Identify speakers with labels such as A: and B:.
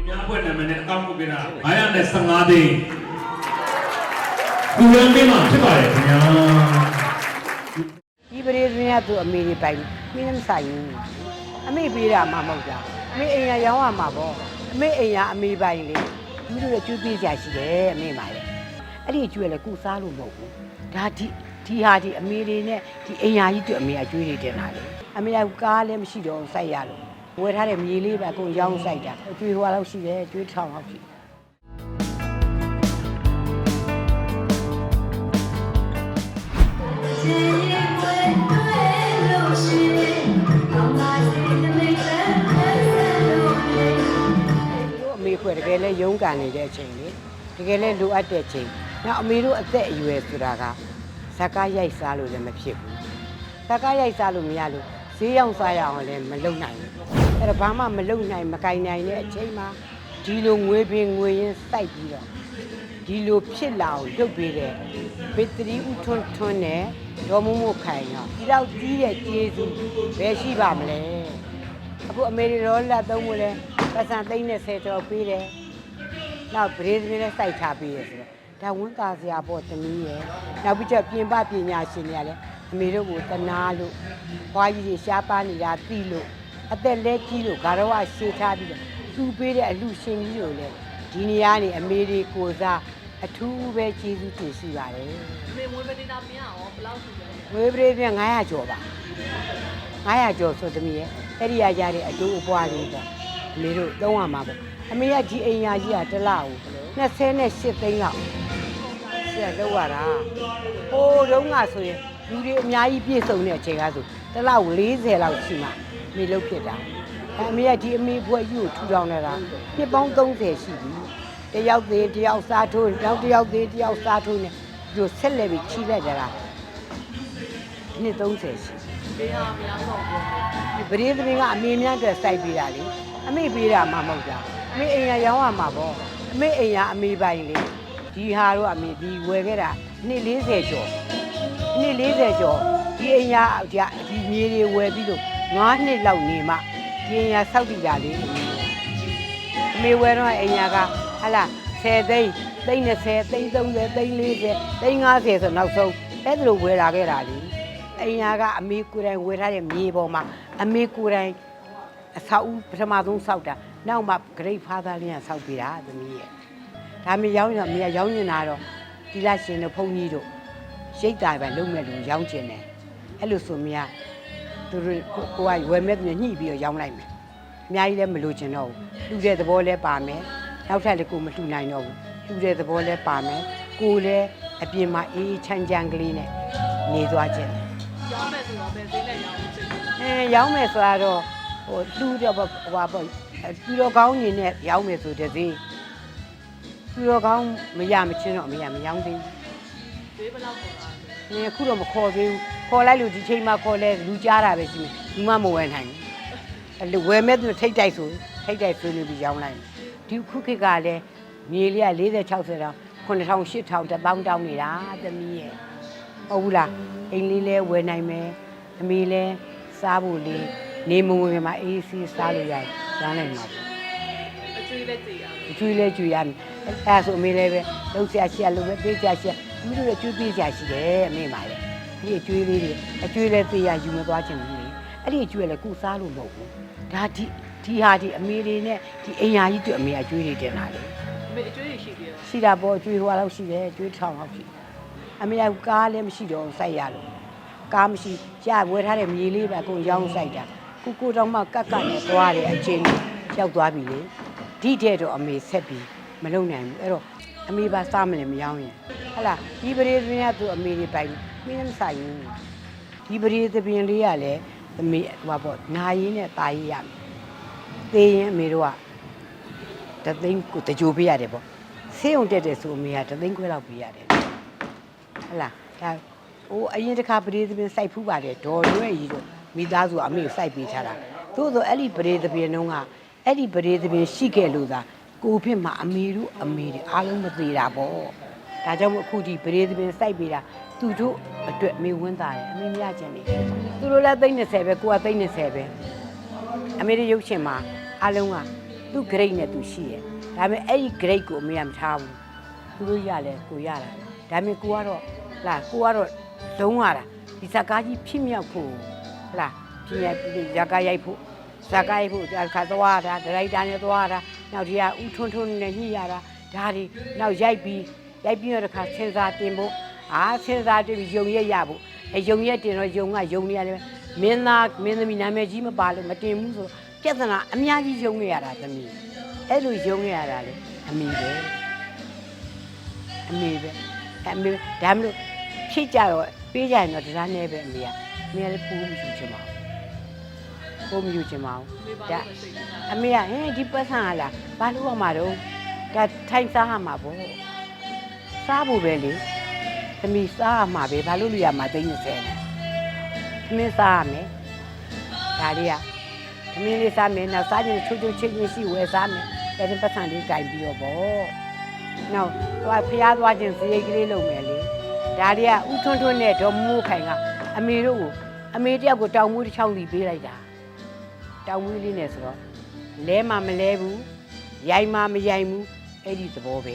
A: ဒီများဘွဲ့နာမည်နဲ့အကောင့်ကိုပြတာ915သိန်းကူရန်ပေးမှာဖြစ်ပါတယ်ခင်ဗျာ
B: ဒီပရိသင်းကသူအမေတွေပိုင်မင်းမဆိုင်ဘူးအမေပေးတာမှမဟုတ်တာအမေအိမ်ရရောင်းရမှာပေါ့အမေအိမ်ရအမေပိုင်လေသူတို့လည်းကျွေးပေးကြရှိတယ်အမေပါလေအဲ့ဒီကျွေးလည်းကုစားလို့မဟုတ်ဘူးဒါဒီဒီဟာဒီအမေတွေနဲ့ဒီအိမ်ယာကြီးတို့အမေအကျွေးတွေတင်တာလေအမေကကားလည်းမရှိတော့စိုက်ရလို့ ဝယ်ထားတဲ့မြေလေးပဲအကုန်ရောင်းစိုက်တာအကျွေးဟိုလောက်ရှိတယ်ကျွေးထောင်လောက်ရှိတယ်တို့အမေခွဲတကယ်လဲရုန်းကန်နေတဲ့အချိန်လေတကယ်လဲလိုအပ်တဲ့အချိန်နောက်အမေတို့အသက်အရွယ်ဆိုတာကဇက်ကားရိုက်စားလို့လည်းမဖြစ်ဘူးဇက်ကားရိုက်စားလို့မရလို့ဈေးရောက်စားရအောင်လည်းမလုပ်နိုင်ဘူး အဲ့တော့ဘာမှမလုပ်နိုင်မကင်နိုင်တဲ့အချိန်မှာဒီလိုငွေပင်ငွေရင်းစိုက်ပြီးတော့ဒီလိုဖြစ်လာအောင်လုပ်ပေးတဲ့ဘက်ထရီဥထွန်းထွန်းနဲ့ဒေါ်မမို့ခိုင်တော့ဒီတော့ကြီးတဲ့ကျေးဇူးဘယ်ရှိပါမလဲအခုအမေရိရောလက်သုံးဖို့လဲပတ်စံသိန်းနဲ့10ကျော်ပေးတယ်။နောက်ဗရေသမီးနဲ့စိုက်ထားပေးတယ်ဆိုတော့ဒါဝန်ကာစရာပေါ့သမီးရဲ့။နောက်ပြီးတော့ပြင်ပပညာရှင်တွေကလည်းအမေတို့ကိုတနာလို့ဘွားကြီးတွေရှားပါနေတာသိလို့ အသက်လဲကြီးလို့ဂါရဝရှေ့ထားပြီးတော့သူ့ပေးတဲ့အလူရှင်ကြီးတို့လည်းဒီနေရာနေအမေတွေကိုစားအထူးပဲကျေးဇူးတင်ရှိပါတယ်
C: အမေဝင်ပနေတာမင်းရောဘယ်လောက်ရှိလဲ။
B: ဝေးပရေပြန်900ကျော်ပါ။900ကျော်ဆိုသမီးရဲ့အဲ့ဒီရကြတဲ့အတူအပွားလေးပေါ့အမေတို့သုံးရမှာပေါ့အမေကဒီအိမ်ယာကြီးကတစ်လောက်28သိန်းလောက်ဆက်လောက်ရတာဟိုးတုန်းကဆိုရင်လူတွေအများကြီးပြည့်စုံတဲ့အချိန်ကဆိုတစ်လောက်40လောက်ရှိမှအ မေလုတ်ဖြစ်တာအဲ့အမေကဒီအမေဘွဲကြီးကိုထူထောင်နေတာနှစ်ပေါင်း30ရှိပြီတယောက်သေးတယောက်စားထိုးနောက်တယောက်သေးတယောက်စားထိုးနေဒီလိုဆက်လက်ပြီးချီလိုက်ကြတာနှစ်30ရှိ
C: ဘေးဟာမရောတော့ဘူး
B: ဒီပရိသတ်ကအမေများအတွက်စိုက်ပေးတာလေအမေပေးတာမှမဟုတ်တာအမေအိမ်ရရောင်းရမှာပေါ့အမေအိမ်ရအမေပိုင်လေဒီဟာတော့အမေဒီဝယ်ခဲ့တာနှစ်40ကျော်နှစ်40ကျော်ဒီအိမ်ရဒီဒီမြေတွေဝယ်ပြီးလို့ 9နှစ်လောက်နေမှဒီအိမ်ရဆောက်တည်တာလေအမေဝယ်တော့အိမ်ရကဟလာ10သိန်းသိန်း20သိန်း30သိန်း40သိန်း50ဆိုနောက်ဆုံးအဲ့ဒါလိုဝယ်လာခဲ့တာလေအိမ်ယာကအမေကိုယ်တိုင်ဝယ်ထားတဲ့မြေပေါ်မှာအမေကိုယ်တိုင်အဆောက်အဦပထမဆုံးဆောက်တာနောက်မှဂရိတ်ဖားသားလင်းကဆောက်ပေးတာသမီးရဲ့ဒါမေရောင်းရအမေကရောင်းနေတာတော့ဒီလာရှင်တို့ဖုန်ကြီးတို့ရိတ်တာပဲလုံးမဲ့လူရောင်းကျင်တယ်အဲ့လိုဆိုမြ သူတို့ကိုကိုကဝယ်မဲ့သူညှိပြီးတော့ရောင်းလိုက်မယ်အများကြီးလည်းမလိုချင်တော့ဘူးလှူတဲ့သဘောလည်းပါမယ်နောက်ထပ်လည်းကိုမလှူနိုင်တော့ဘူးလှူတဲ့သဘောလည်းပါမယ်ကိုလည်းအပြင်မှာအေးအေးချမ်းချမ်းကလေးနဲ့နေသွားခြင်းတယ်
C: ရောင်းမယ်ဆိုတော့ဘယ်သေးနဲ့ရောင်းလို့ဖြစ်လဲ
B: အဲရောင်းမယ်ဆိုတော့ဟိုလှူတော့ပေါ့ဟိုပါပေါ့ပြူတော်ကောင်းနေနဲ့ရောင်းမယ်ဆိုတဲ့သေးပြူတော်ကောင်းမရမချင်းတော့မရမရောင်းသေး
C: ဘေးဘယ်လောက်ပေါ်လာလဲ
B: ဘူးနင်အခုတော့မခေါ်သေးဘူး ခေါ်လိုက်လို့ဒီချိန်မှခေါ်လဲလူကြားတာပဲရှိမယ်လူမမဝယ်နိုင်ဘူးအဲ့လိုဝယ်မဲ့သူထိတ်တိုက်ဆိုထိတ်တိုက်ဆွေးနွေးပြီးရောင်းလိုက်မယ်ဒီခုခေတ်ကလည်းမြေလေးက40 60တောင်9000 8000 1000တောင်းနေတာသမီးရဲ့ဟုတ်ဘူးလားအိမ်လေးလဲဝယ်နိုင်မယ်အမေလဲစားဖို့လေးနေမဝင်မှာအေးစီးစားလို့ရတယ်ရောင်းနိုင်မှာပေါ့
C: အကျွေးလက်ကြည့်ရမယ်
B: အကျွေးလဲကျွေးရမယ်အဲဒါဆိုအမေလည်းပဲလုံးဆရာရှိရလို့ပဲပေးဆရာရှိရသူတို့လည်းကျွေးပေးဆရာရှိတယ်အမေပါလေ ဒီအကျွေးလေးတွေအကျွေးလဲသေးရယူမသွားချင်ဘူးလေအဲ့ဒီအကျွေးလည်းကုစားလို့မဟုတ်ဘူးဒါဒီဒီဟာဒီအမေတွေနဲ့ဒီအိမ်ယာကြီးတို့အမေအကျွေးတွေတင်တာလေ
C: အမေအကျွေးရှိသေးတယ်
B: ရှိတာပေါ့အကျွေးဟိုလောက်ရှိတယ်အကျွေးထောင်လောက်ရှိတယ်အမေကကားလည်းမရှိတော့ဘူးစိုက်ရလို့ကားမရှိရဝယ်ထားတဲ့မြေလေးပဲအကုန်ရောင်းစိုက်တာကိုကိုတော့မှကက်ကက်နဲ့သွားတယ်အချင်းရောက်သွားပြီလေဒီတဲ့တော့အမေဆက်ပြီးမလုံနိုင်ဘူးအဲ့တော့အမေပါစားမလဲမရောင်းရင်ဟဟလာဒီပရိသင်းကသူအမေတွေပိုင် မင်းမဆိုင်ဘူးဒီပရိသပင်လေးကလည်းအမေဟိုပါပေါ့နာရင်းနဲ့ตายရရမယ်သေရင်အမေတို့က တသိန်းကိုတကြိုပေးရတယ်ပေါ့ဆေးုံတက်တယ်ဆိုအမေကတသိန်းခွဲလောက်ပေးရတယ်ဟတ်လားဒါဟိုအရင်တစ်ခါပရိသပင်စိုက်ဖူးပါတယ်ဒေါ်ရွဲ့ကြီးတို့မိသားစုအမေကိုစိုက်ပေးထားတာသို့သောအဲ့ဒီပရိသပင်တုန်းကအဲ့ဒီပရိသပင်ရှိခဲ့လို့သာကိုဖြစ်မှာအမေတို့အမေတွေအားလုံးမသေးတာပေါ့ ဒါကြောင့်မို့အခုဒီပရိသပင်စိုက်ပေးတာသူတို့အတွက်အမေဝန်းတာတယ်အမေမရချင်နေသူတို့လည်းသိန်း30ပဲကိုကသိန်း30ပဲအမေတို့ရုပ်ရှင်မှာအားလုံးကသူ grade နဲ့သူရှိရဲ့ဒါပေမဲ့အဲ့ဒီ grade ကိုအမေကမထားဘူးသူတို့ရလဲကိုရတာဒါပေမဲ့ကိုကတော့လာကိုကတော့လုံးရတာဒီဇကားကြီးဖြစ်မြောက်ဖို့လာဖြစ်မြောက်ဇကားရိုက်ဖို့ဇကားရိုက်ဖို့ဒါခါသွားတာဒရိုက်တာနဲ့သွားတာနောက်ဒီကဥထွန်းထွန်းနဲ့ညှိရတာဒါဒီနောက်ရိုက်ပြီး ရိုက်ပြီးတော့တခါစဉ်းစားတင်ဖို့အာစဉ်းစားတင်ပြီးယုံရက်ရဖို့အဲယုံရက်တင်တော့ယုံကယုံနေရတယ်မင်းသားမင်းသမီးနာမည်ကြီးမပါလို့မတင်ဘူးဆိုပြဿနာအများကြီးယုံနေရတာသမီးအဲ့လိုယုံနေရတာလေအမေပဲအမေပဲအမေဒါမလို့ဖြစ်ကြတော့ပေးကြရင်တော့တရားနဲ့ပဲအမေကအမေကလည်းပူမယူချင်ပါဘူးပူမယူချင်ပါဘူး
C: မေပါ
B: ဒါ
C: လို့စိတ်ကူးတာ
B: အမေကဟင်ဒီပတ်ဆံဟာလားဘာလို့ရမှာတော့ဒါထိုင်စားရမှာပေါ့ စားဖို့ပဲလေသမီးစားရမှာပဲဘာလို့လူရမှာသိနေစဲလဲသမီးစားရမယ်ဒါလေးကသမီးလေးစားမယ်နောက်စားခြင်းချိုးချိုးချင်းချင်းရှိဝယ်စားမယ်အဲဒီပတ်ဆံလေးကြိုင်ပြီးတော့ပေါ့နောက်သွားဖျားသွားခြင်းစရိတ်ကလေးလုပ်မယ်လေဒါလေးကဥထွန်းထွန်းနဲ့ဒေါ်မိုးခိုင်ကအမေတို့ကိုအမေတယောက်ကိုတောင်မွေးတစ်ချောင်းစီပေးလိုက်တာတောင်မွေးလေးနဲ့ဆိုတော့လဲမှမလဲဘူးရိုင်မှမရိုင်ဘူးအဲ့ဒီသဘောပဲ